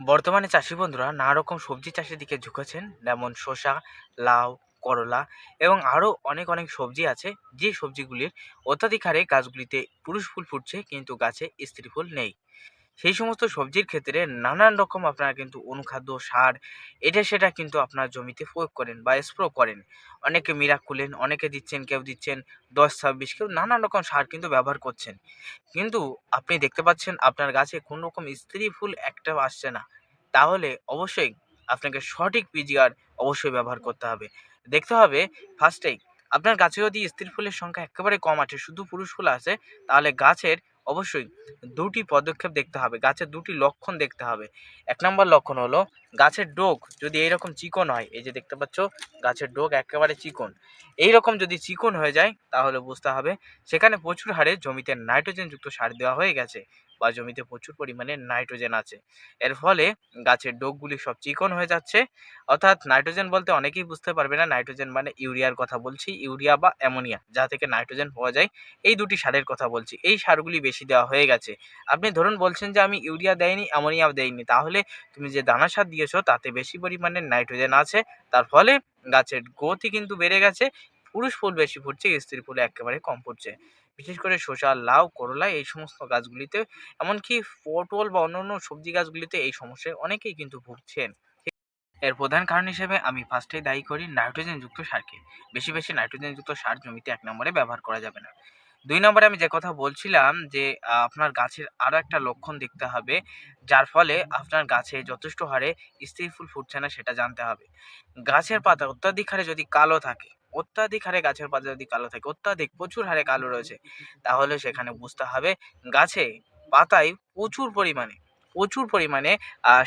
বর্তমানে চাষি বন্ধুরা নানা রকম সবজি চাষের দিকে ঝুঁকেছেন, যেমন শসা, লাউ, করলা এবং আরও অনেক অনেক সবজি আছে। যে সবজিগুলির অত্যাধিক হারে গাছগুলিতে পুরুষ ফুল ফুটছে, কিন্তু গাছে স্ত্রী ফুল নেই। সেই সমস্ত সবজির ক্ষেত্রে নানান রকম আপনারা কিন্তু অনুখাদ্য, সার, এটা সেটা কিন্তু আপনার জমিতে প্রয়োগ করেন বা স্প্রো করেন। অনেকে মিরাকুলেন অনেকে দিচ্ছেন, কেউ দিচ্ছেন, দশ, ছাব্বিশ, কেউ নানান রকম সার কিন্তু ব্যবহার করছেন। কিন্তু আপনি দেখতে পাচ্ছেন আপনার গাছে কোনো রকম স্ত্রী ফুল একটাও আসছে না। তাহলে অবশ্যই আপনাকে সঠিক পিজিআর অবশ্যই ব্যবহার করতে হবে। দেখতে হবে ফার্স্টেই আপনার গাছে যদি স্ত্রী ফুলের সংখ্যা একেবারে কম আছে, শুধু পুরুষ ফুল আছে, তাহলে গাছের অবশ্যই দুটি পদক্ষেপ দেখতে হবে, গাছের দুটি লক্ষণ দেখতে হবে। এক নম্বর লক্ষণ হলো গাছের ডোক যদি এইরকম চিকন হয়, এই যে দেখতে পাচ্ছ, গাছের ডোক একেবারে চিকন এই রকম যদি চিকন হয়ে যায়, তাহলে বুঝতে হবে সেখানে প্রচুর হারে জমিতে নাইট্রোজেনযুক্ত সার দেওয়া হয়ে গেছে। বা জমিতে প্রচুর পরিমাণে নাইট্রোজেন আছে। এর ফলে গাছের ডোকগুলি সব চিকন হয়ে যাচ্ছে। অর্থাৎ নাইট্রোজেন বলতে অনেকেই বুঝতে পারবে না, নাইট্রোজেন মানে ইউরিয়ার কথা বলছি, ইউরিয়া বা অ্যামোনিয়া, যা থেকে নাইট্রোজেন পাওয়া যায়, এই দুটি সারের কথা বলছি। এই সারগুলি বেশি দেওয়া হয়ে গেছে। আপনি ধরুন বলছেন যে, আমি ইউরিয়া দেয়নি অ্যামোনিয়া দেয়নি তাহলে তুমি যে দানা সার দিয়েছ, তাতে বেশি পরিমাণে নাইট্রোজেন আছে। তার ফলে গাছের গ্রোথই কিন্তু বেড়ে গেছে, পুরুষ ফুল বেশি ফুটছে স্ত্রী ফুল একেবারে কম ফুটছে। বিশেষ করে শসা, লাউ, করলা এই সমস্ত গাছগুলিতে, এমনকি পটল বা অন্যান্য সবজি গাছগুলিতে এই সমস্যায় অনেকেই কিন্তু ভুগছেন। এর প্রধান কারণ হিসেবে আমি ফার্স্টেই দায়ী করি নাইট্রোজেনযুক্ত সারকে। বেশি বেশি নাইট্রোজেনযুক্ত সার জমিতে এক নম্বরে ব্যবহার করা যাবে না। দুই নম্বরে আমি যে কথা বলছিলাম যে আপনার গাছের আরও একটা লক্ষণ দেখতে হবে, যার ফলে আপনার গাছে যথেষ্ট হারে স্ত্রী ফুল ফুটছে না সেটা জানতে হবে। গাছের পাতা অত্যাধিক হারে যদি কালো থাকে অত্যাধিক হারে গাছের পাতা যদি কালো থাকে, অত্যাধিক প্রচুর হারে কালো রয়েছে, তাহলে সেখানে বুঝতে হবে গাছে পাতায় প্রচুর পরিমাণে প্রচুর পরিমাণে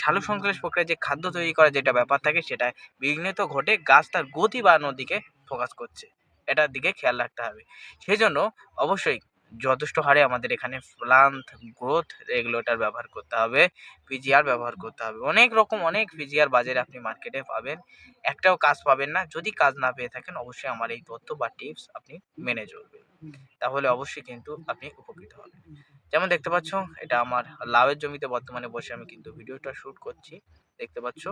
সালু সংশ্লেষ প্রক্রিয়ায় যে খাদ্য তৈরি করার যেটা ব্যাপার থাকে, সেটা বিঘ্নিত ঘটে, গাছ তার গতি বাড়ানোর দিকে ফোকাস করছে। এটার দিকে খেয়াল রাখতে হবে। সেজন্য অবশ্যই যথেষ্ট হারে আমাদের এখানে প্লান্ট গ্রোথ রেগুলেটর ব্যবহার করতে হবে পিজিআর ব্যবহার করতে হবে। অনেক রকম, অনেক পিজিআর বাজারে আপনি মার্কেটে পাবেন। একটাও কাজ পাবেন না। যদি কাজ না পেয়ে থাকেন, অবশ্যই আমার এই তথ্য বা টিপস আপনি মেনে চলবেন। তাহলে অবশ্যই কিন্তু আপনি উপকৃত হবেন। যেমন দেখতে পাচ্ছ, এটা আমার লাউয়ের জমিতে বর্তমানে বসে আমি কিন্তু ভিডিওটা শ্যুট করছি। দেখতে পাচ্ছ,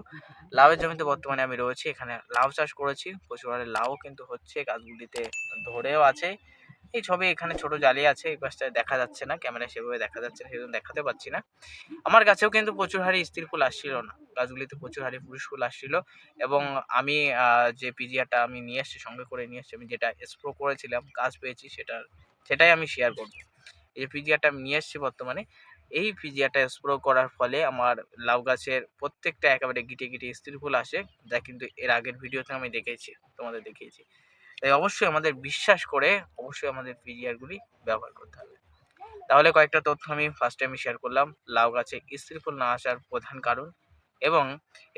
লাউয়ের জমিতে বর্তমানে আমি রয়েছি। এখানে লাউ চাষ করেছি। প্রচুর হারে লাউ কিন্তু হচ্ছে, গাছগুলিতে ধরেও আছে। এই ছবি এখানে ছোট জালি আছে, এই পাশটায় দেখা যাচ্ছে না, ক্যামেরায় সেভাবে দেখা যাচ্ছে না, সেজন্য দেখাতে পাচ্ছি না। আমার গাছেও কিন্তু প্রচুর হারে স্ত্রী ফুল আসছিল না, গাছগুলিতে প্রচুর হারে পুরুষ ফুল আসছিল এবং আমি যে পিজিআরটা আমি নিয়ে এসেছি, সঙ্গে করে নিয়ে এসেছি, আমি যেটা স্প্রো করেছিলাম, গাছ পেয়েছি সেটা, সেটাই আমি শেয়ার করব। এই যে পিজিআরটা আমি নিয়ে এসেছি বর্তমানে, এই পিজিআরটা স্প্রো করার ফলে আমার লাউ গাছের প্রত্যেকটা একেবারে গিটে গিটে স্ত্রী ফুল আসে, যা কিন্তু এর আগের ভিডিওতে আমি দেখেছি, তোমাদের দেখিয়েছি। তাই অবশ্যই আমাদের বিশ্বাস করে অবশ্যই আমাদের পিজিআরগুলি ব্যবহার করতে হবে। তাহলে কয়েকটা তথ্য আমি ফার্স্ট আমি শেয়ার করলাম। লাউ গাছে স্ত্রী ফুল না আসার প্রধান কারণ এবং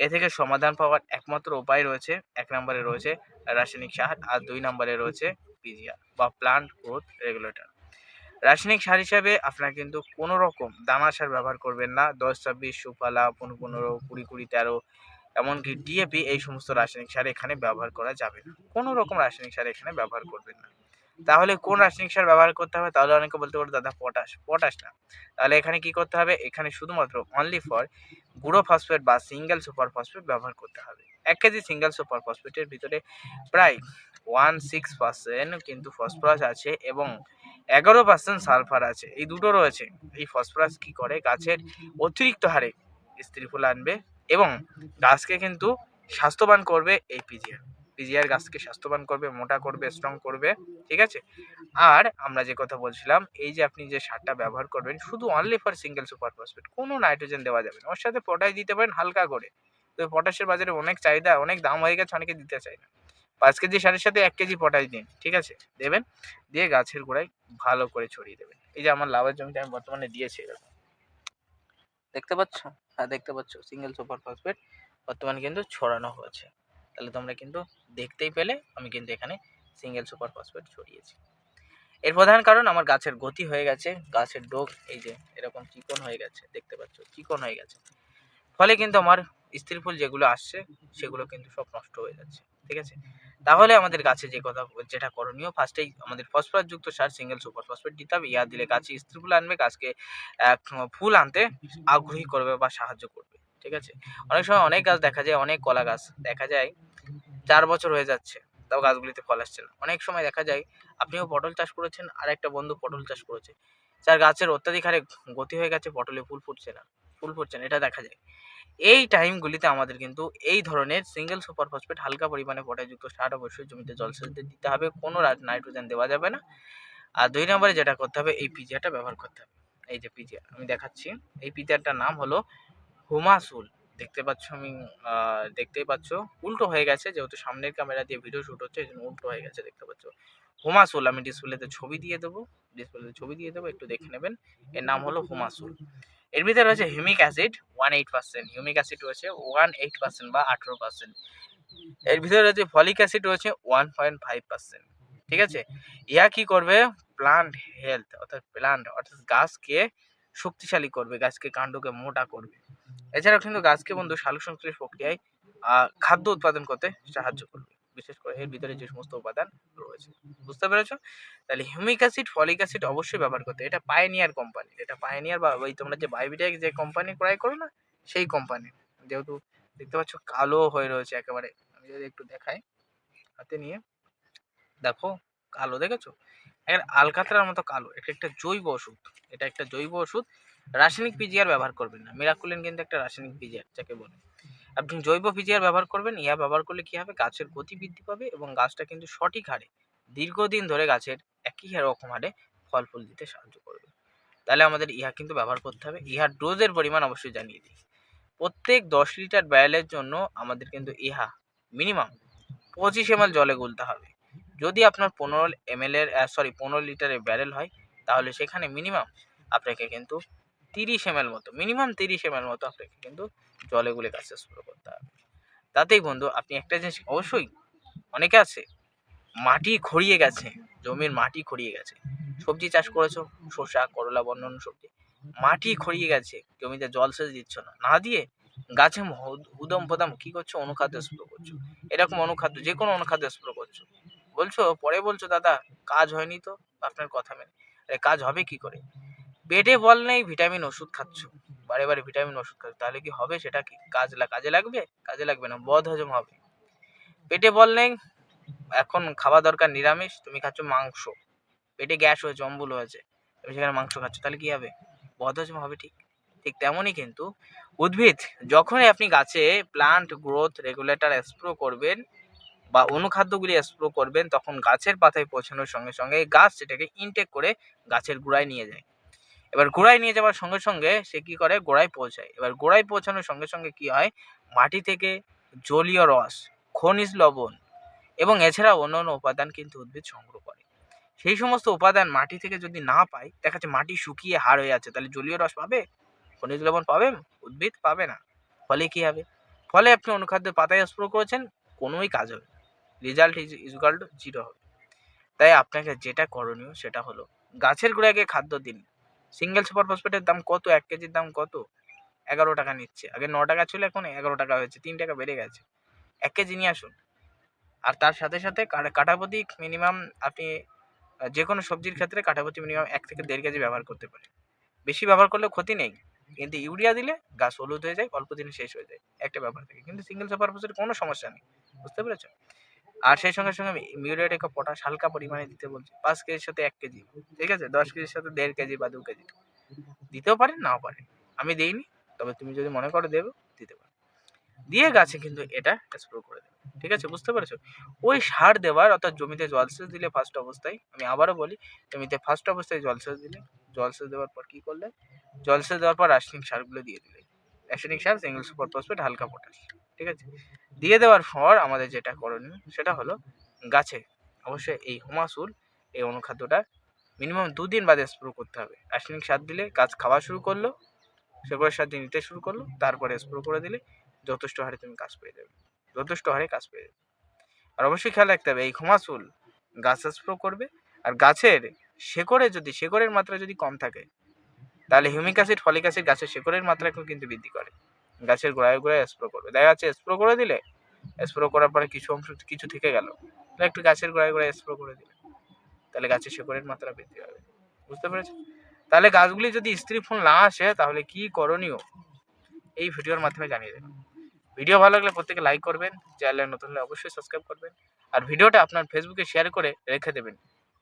এ থেকে সমাধান পাওয়ার একমাত্র উপায় রয়েছে, এক নম্বরে রয়েছে রাসায়নিক সার আর দুই নম্বরে রয়েছে পিজিআর বা প্লান্ট গ্রোথ রেগুলেটর রাসায়নিক সার হিসাবে আপনারা কিন্তু কোনো রকম দানা সার ব্যবহার করবেন না। দশ, ছাব্বিশ, সুফালা পনেরো পনেরো, কুড়ি কুড়ি, তেরো এমনকি ডিএপি এই সমস্ত রাসায়নিক সার এখানে ব্যবহার করা যাবে না। কোনো রকম রাসায়নিক সার এখানে ব্যবহার করবেন না। তাহলে কোন রাসায়নিক সার ব্যবহার করতে হবে? তাহলে অনেকে বলতে পারে, দাদা, পটাশ পটাশ না। তাহলে এখানে কি করতে হবে? এখানে শুধুমাত্র অনলি ফর গুঁড়ো ফসফেট বা সিঙ্গেল সুপার ফসফেট ব্যবহার করতে হবে। এক কেজি সিঙ্গেল সুপার ফসফেটের ভিতরে প্রায় ওয়ান সিক্স পার্সেন্ট কিন্তু ফসফরাস আছে এবং এগারো পার্সেন্ট সালফার আছে। এই দুটো রয়েছে। এই ফসফরাস কি করে? গাছের অতিরিক্ত হারে স্ত্রী ফুল আনবে। এবং গাছকে কিন্তু স্বাস্থ্যবান করবে এই পিজিআর পিজিআর গাছকে স্বাস্থ্যবান করবে, মোটা করবে স্ট্রং করবে, ঠিক আছে? আর আমরা যে কথা বলছিলাম, এই যে আপনি যে সারটা ব্যবহার করবেন, শুধু only for single super phosphate কোনো নাইট্রোজেন দেওয়া যাবে না। ওর সাথে পটাশ দিতে পারেন হালকা করে। তো পটাশের বাজারে অনেক চাহিদা, অনেক দাম হয়ে গেছে, অনেকে দিতে চায় না। পাঁচ কেজি সারের সাথে এক কেজি পটাশ দিন, ঠিক আছে? দেবেন, দিয়ে গাছের গোড়ায় ভালো করে ছড়িয়ে দেবেন। এই যে আমার লাভের জমিটা আমি বর্তমানে দিয়েছি এরকম। দেখতে পাচ্ছ? হ্যাঁ দেখতে পাচ্ছ। সিঙ্গেল সুপার ফসফেট বর্তমানে কিন্তু ছড়ানো হয়েছে। তাহলে তোমরা কিন্তু দেখতেই পেলে, আমি কিন্তু এখানে সিঙ্গেল সুপার ফসফেট ছড়িয়েছি। এর প্রধান কারণ আমার গাছের গতি হয়ে গেছে, গাছের ডোক, এই যে এরকম চিকন হয়ে গেছে, দেখতে পাচ্ছ, চিকন হয়ে গেছে। ফলে কিন্তু আমার স্ত্রী ফুল যেগুলো আসছে, সেগুলো কিন্তু সব নষ্ট হয়ে যাচ্ছে, ঠিক আছে? তাহলে আমাদের গাছে যে কথা যেটা করণীয় ফার্স্টেই আমাদের ফসফরাস যুক্ত সার সিঙ্গেল সুপার ফসফেট দিতে হবে। ইয়া দিলে গাছে স্ত্রী ফুল আনবে, গাছকে ফুল আনতে আগ্রহী করবে বা সাহায্য করবে, ঠিক আছে? অনেক সময় অনেক গাছ দেখা যায়, অনেক কলা গাছ দেখা যায়, চার বছর হয়ে যাচ্ছে, তাও গাছগুলিতে ফল আসছে না। অনেক সময় দেখা যায়, আপনিও পটল চাষ করেছেন আর একটা বন্ধু পটল চাষ করেছে। যার গাছের অত্যাধিক হারে গতি হয়ে গেছে, পটলে ফুল ফুটছে না, ফুল ফুটছে না, এটা দেখা যায়। এই টাইমগুলিতে আমাদের কিন্তু এই ধরনের সিঙ্গেল সুপার ফসফেট হালকা পরিমাণে পটাশযুক্ত সার অবশ্যই জমিতে জলসেচ দিতে হবে। কোনো নাইট্রোজেন দেওয়া যাবে না। আর দুই নম্বরে যেটা করতে হবে, এই পিজিয়াটা ব্যবহার করতে হবে। এই যে পিজিয়া আমি দেখাচ্ছি। এই পিজিয়াটার নাম হলো হুমাসুল দেখতে পাচ্ছ আমি দেখতেই পাচ্ছ। উল্টো হয়ে গেছে, যেহেতু সামনের ক্যামেরা দিয়ে ভিডিও শুট হচ্ছে, এই জন্য উল্টো হয়ে গেছে, দেখতে পাচ্ছ। হুমাসুল আমি ডিসপ্লেতে ছবি দিয়ে দেবো ডিসপ্লেতে ছবি দিয়ে দেবো, একটু দেখে নেবেন। এর নাম হলো হুমাসুল এর ভিতরে রয়েছে humic acid one eight percent humic acid রয়েছে ওয়ান এইট পার্সেন্ট বা আঠেরো পার্সেন্ট এর ভিতরে রয়েছে ফলিক অ্যাসিড রয়েছে ওয়ান পয়েন্ট ফাইভ পার্সেন্ট ঠিক আছে? ইয়া কি করবে? প্লান্ট হেলথ অর্থাৎ প্লান্ট অর্থাৎ গাছকে শক্তিশালী করবে, গাছকে কাণ্ডকে মোটা করবে। এছাড়াও কিন্তু গাছকে বন্ধু সালোক প্রক্রিয়ায় খাদ্য উৎপাদন করতে সাহায্য করবে। বিশেষ করে এর ভিতরে যে সমস্ত উপাদান রয়েছে। বুঝতে পেরেছ? তাহলে হিউমিক অ্যাসিড ফলিক অ্যাসিড অবশ্যই ব্যবহার করতে এটা পায়নিয়ার কোম্পানি এটা পায়নিয়ার বা ওই তোমরা যে বায়োবিটেক যে কোম্পানি ক্রয় করো না, সেই কোম্পানি যেহেতু দেখতে পাচ্ছ কালো হয়ে রয়েছে একেবারে। আমি যদি একটু দেখাই, হাতে নিয়ে। দেখো, কালো দেখেছ? এর আলকাতরার মতো কালো। এটা একটা জৈব ওষুধ। এটা একটা জৈব ওষুধ। রাসায়নিক পিজিআর ব্যবহার করবেন না। মিরাকুলিন কিন্তু একটা রাসায়নিক পিজিআর, যাকে বলে। আপনি জৈব পিজিআর ব্যবহার করবেন ইয়া ব্যবহার করলে কি হবে? গাছের গতি বৃদ্ধি পাবে এবং গাছটা কিন্তু সঠিক হারে দীর্ঘদিন ধরে গাছের একই রকম হারে ফল ফুল দিতে সাহায্য করবে। তাহলে আমাদের ইহা কিন্তু ব্যবহার করতে হবে। ইহার ডোজের পরিমাণ অবশ্যই জানিয়ে দিই। প্রত্যেক দশ লিটার ব্যারেলের জন্য আমাদের কিন্তু ইহা মিনিমাম পঁচিশ এম জলে গুলতে হবে। যদি আপনার পনেরো এম এর সরি পনেরো লিটারের ব্যারেল হয়, তাহলে সেখানে মিনিমাম আপনাকে কিন্তু তিরিশ এম মতো মিনিমাম তিরিশ এম মতো আপনাকে কিন্তু জলে গুলে গাছে স্প্রে করতে হবে। তাতেই বন্ধু, আপনি একটা জিনিস অবশ্যই অনেকে আছে, মাটি খড়িয়ে গেছে, জমির মাটি খড়িয়ে গেছে। সবজি চাষ করেছ, শসা, করলা বা সবজি, মাটি খড়িয়ে গেছে, জমিতে জল সেচ দিচ্ছ না না দিয়ে গাছে হ- উদম পদম কি করছ, অনুখাদ্য স্প্রে করছ। এরকম অনুখাদ্য যে কোনো অনুখাদ্য স্প্রে করছ। বলছো, পরে বলছো, দাদা, কাজ হয়নি তো? আপনার কথা মেনে, আরে, কাজ হবে কি করে? পেটে বল নেই, ভিটামিন ওষুধ খাচ্ছ। বারে বারে ভিটামিন ওষুধ খাচ্ছ। তাহলে কি হবে সেটা কি? কাজ কাজে লাগবে? কাজে লাগবে না বদ হজম হবে। পেটে বল নেই, এখন খাওয়া দরকার নিরামিষ, তুমি খাচ্ছ মাংস। পেটে গ্যাস হয়েছে, অম্বুল হয়েছে, তুমি সেখানে মাংস খাচ্ছ, তাহলে কি হবে? বদ হজম হবে ঠিক। ঠিক তেমনই কিন্তু উদ্ভিদ, যখনই আপনি গাছে প্লান্ট গ্রোথ রেগুলেটর স্প্রো করবেন বা অনুখাদ্যগুলি স্প্রো করবেন, তখন গাছের পাতায় পৌঁছানোর সঙ্গে সঙ্গে গাছ সেটাকে ইনটেক করে গাছের গোড়ায় নিয়ে যায়। এবার গোড়ায় নিয়ে যাওয়ার সঙ্গে সঙ্গে সে কি করে? গোড়ায় পৌঁছায়। এবার গোড়ায় পৌঁছানোর সঙ্গে সঙ্গে কি হয়? মাটি থেকে জলীয় রস, খনিজ লবণ এবং এছাড়া অন্য অন্য উপাদান কিন্তু উদ্ভিদ সংগ্রহ করে। সেই সমস্ত উপাদান মাটি থেকে যদি না পায়, দেখা যাচ্ছে মাটি শুকিয়ে হার হয়ে আছে, তাহলে জলীয় রস পাবে? খনিজ লবণ পাবে? উদ্ভিদ পাবে না। ফলে কি হবে? ফলে আপনি অনুখাদ্য পাতায় স্প্রো করেছেন, কোনোই কাজ হবে result is equal to zero হবে। তাই আপনাকে যেটা করণীয় সেটা হলো, গাছের গোড়াকে খাদ্য দিন। সিঙ্গেল সুপার ফসফেটের দাম কত? এক কেজির দাম কত? এগারো টাকা নিচ্ছে। আগে ন টাকা ছিল, এখন এগারো টাকা হয়েছে, তিন টাকা বেড়ে গেছে। এক কেজি নিয়ে আসুন। আর তার সাথে সাথে কাঠাপতি মিনিমাম আপনি যে কোনো সবজির ক্ষেত্রে কাঠাপতি মিনিমাম এক থেকে দেড় কেজি ব্যবহার করতে পারেন। বেশি ব্যবহার করলে ক্ষতি নেই। কিন্তু ইউরিয়া দিলে গাছ হলুদ হয়ে যায়, অল্প দিনে শেষ হয়ে যায়। একটা ব্যাপার থাকে। কিন্তু সিঙ্গেল সুপার ফসফেটের কোনো সমস্যা নেই। বুঝতে পেরেছ আর সেই সঙ্গে সঙ্গে মিউরিয়া টেকা পটাশ হালকা পরিমাণে দিতে বলছি। পাঁচ কেজির সাথে এক কেজি, ঠিক আছে? দশ কেজির সাথে দেড় কেজি বা দু কেজি। দিতেও পারেন, নাও পারেন। আমি দিইনি, তবে তুমি যদি মনে করো দেবে, দিতে পারো। দিয়ে গাছে কিন্তু এটা স্প্রে করে দেবে, ঠিক আছে? বুঝতে পেরেছ? ওই সার দেওয়ার, অর্থাৎ জমিতে জলসেচ দিলে ফার্স্ট অবস্থায়, আমি আবারও বলি, জমিতে ফার্স্ট অবস্থায় জলসেচ দিলে জলসেচ দেওয়ার পর কি করলে? জলসেচ দেওয়ার পর রাসায়নিক সারগুলো দিয়ে দিলে। রাসায়নিক সার সিঙ্গেল সুপার ফসফেট হালকা পটাশ ঠিক আছে? দিয়ে দেওয়ার পর আমাদের যেটা করণীয় সেটা হলো গাছে অবশ্যই এই হোমাসুল এই অনুখাদ্যটা মিনিমাম দুদিন বাদে স্প্রো করতে হবে। রাসায়নিক সার দিলে গাছ খাওয়া শুরু করল, সেগুলোর সাথে নিতে শুরু করল, তারপরে স্প্রো করে দিলে যথেষ্ট হারে তুমি কাজ পেয়ে যাবে, যথেষ্ট হারে কাজ পেয়ে যাবে। আর অবশ্যই খেয়াল রাখতে হবে, এই হুমাসুল গাছ স্প্রো করবে, আর গাছের শেকড়ে যদি, শেকড়ের মাত্রা যদি কম থাকে তাহলে হিউমিক অ্যাসিড ফলিক অ্যাসিড গাছের শেকড়ের মাত্রাকেও কিন্তু বৃদ্ধি করে। গাছের গোড়ায় গোড়ায় স্প্রো করবে। দেখা যাচ্ছে স্প্রো করে দিলে স্প্রো করার পরে কিছু অংশ কিছু থেকে গেল। একটু গাছের গোড়ায় গোড়ায় স্প্রো করে দিলে, তাহলে গাছের শেকড়ের মাত্রা বৃদ্ধি হবে। বুঝতে পেরেছ তাহলে গাছগুলি যদি স্ত্রী ফুল না আসে, তাহলে কি করণীয়? এই ভিডিওর মাধ্যমে জানিয়ে দেবেন ভিডিও ভালো লাগলে প্রত্যেকে লাইক করবেন চ্যানেলে নতুন হলে অবশ্যই সাবস্ক্রাইব করবেন। আর ভিডিওটা আপনার ফেসবুকে শেয়ার করে রেখে দেবেন,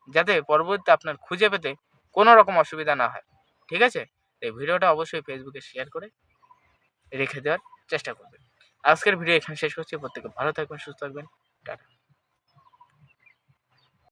যাতে পরবর্তীতে আপনার খুঁজে পেতে কোনো রকম অসুবিধা না হয়। ঠিক আছে? এই ভিডিওটা অবশ্যই ফেসবুকে শেয়ার করে রেখে দেওয়ার চেষ্টা করবেন। আজকের ভিডিও এখানে শেষ করছি। প্রত্যেকে ভালো থাকবেন, সুস্থ থাকবেন। টাটা।